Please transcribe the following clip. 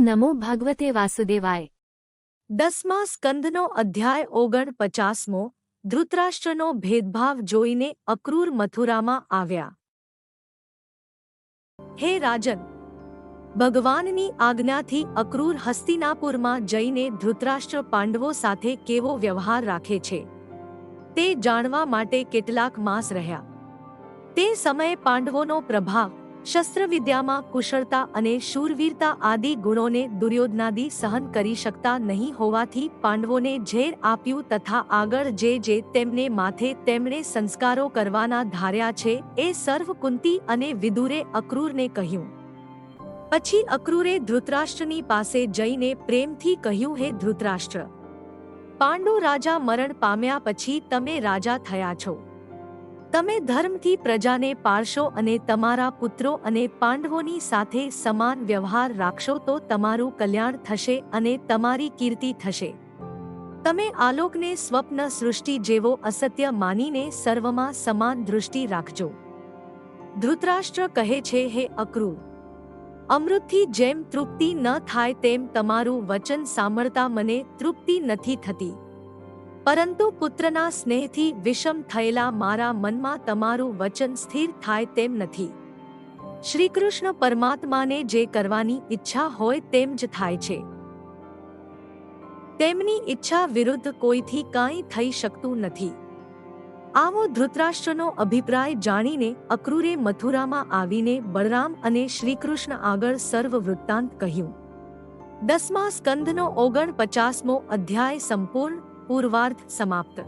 નમો ભગવતે વાસુદેવાય દસમા સ્કંદનો અધ્યાય ઓગણ પચાસમો ધૃતરાષ્ટ્રનો ભેદભાવ જોઈને અક્રૂર મથુરામાં આવ્યા હે રાજન ભગવાનની આજ્ઞાથી અક્રૂર હસ્તિનાપુરમાં જઈને ધૃતરાષ્ટ્ર પાંડવો સાથે કેવો વ્યવહાર રાખે છે તે જાણવા માટે કેટલાક માસ રહ્યા તે સમયે પાંડવોનો પ્રભાવ શસ્ત્રવિદ્યામાં કુશળતા અને શૂરવીરતા આદિ ગુણોને દુર્યોધનાદિ સહન કરી શકતા નહીં હોવાથી પાંડવોને ઝેર આપ્યું તથા આગળ જે જે તેમને માથે તેમણે સંસ્કારો કરવાના ધાર્યા છે, એ સર્વ કુંતી અને વિદુરે અક્રૂરને કહ્યું. પછી અક્રૂરે ધૃતરાષ્ટ્રની પાસે જઈને પ્રેમથી કહ્યું, હે ધૃતરાષ્ટ્ર! પાંડુ રાજા મરણ પામ્યા પછી તમે રાજા થયા છો. તમે ધર્મથી પ્રજાને પાળશો અને તમારા પુત્રો અને પાંડવોની સાથે સમાન વ્યવહાર રાખશો તો તમારું કલ્યાણ થશે અને તમારી કીર્તિ થશે. તમે આલોકને સ્વપ્ન સૃષ્ટિ જેવો અસત્ય માનીને સર્વમાં સમાન દૃષ્ટિ રાખજો. ધૃતરાષ્ટ્ર કહે છે, હે અક્રૂર! અમૃતથી જેમ તૃપ્તિ ન થાય તેમ તમારું વચન સાંભળતા મને તૃપ્તિ નથી થતી. પરંતુ પુત્રના સ્નેહથી વિષમ થયેલા મારા મનમાં તમારું વચન સ્થિર થાય તેમ નથી. શ્રીકૃષ્ણ પરમાત્માને જે કરવાની ઈચ્છા હોય તેમ જ થાય છે. તેમની ઈચ્છા વિરુદ્ધ કોઈથી કાંઈ થઈ શકતું નથી. આવો ધૃતરાષ્ટ્રનો અભિપ્રાય જાણીને અક્રૂરે મથુરામાં આવીને બળરામ અને શ્રીકૃષ્ણ આગળ સર્વ વૃત્તાંત કહ્યું. દસમા સ્કંધનો ઓગણ પચાસમો અધ્યાય સંપૂર્ણ પૂર્વાર્ધ સમાપ્ત